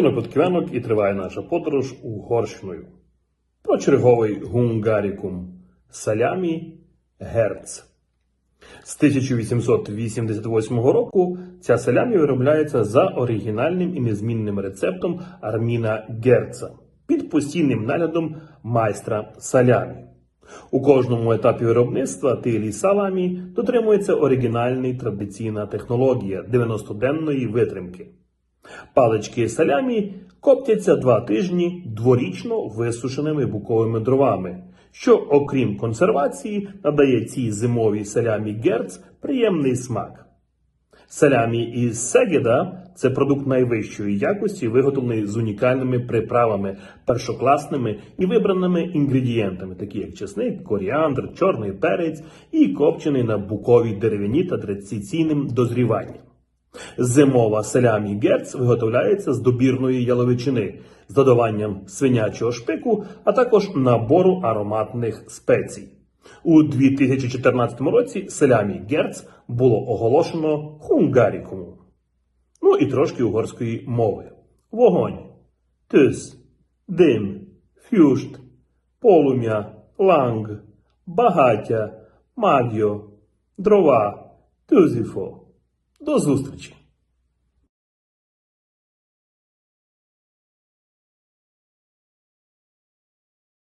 Я Неподківенок і триває наша подорож Угорщиною. Про черговий гунгарікум салямі Герц. З 1888 року ця салямі виробляється за оригінальним і незмінним рецептом Арміна Герца під постійним наглядом майстра салямі. У кожному етапі виробництва тилі саламі дотримується оригінальна традиційна технологія 90-денної витримки. Палички салямі коптяться два тижні дворічно висушеними буковими дровами, що, окрім консервації, надає цій зимовій салямі герц приємний смак. Салямі із Сегеда це продукт найвищої якості, виготовлений з унікальними приправами, першокласними і вибраними інгредієнтами, такі як чесник, коріандр, чорний перець і копчений на буковій деревині та традиційним дозріванням. Зимова селямі герц виготовляється з добірної яловичини з додаванням свинячого шпику, а також набору ароматних спецій. У 2014 році селямі герц було оголошено хунгарікуму. Ну і трошки угорської мови. Вогонь, тис, дим, фюшт, полум'я, ланг, багаття, магіо, дрова, тюзіфо. До зустрічі!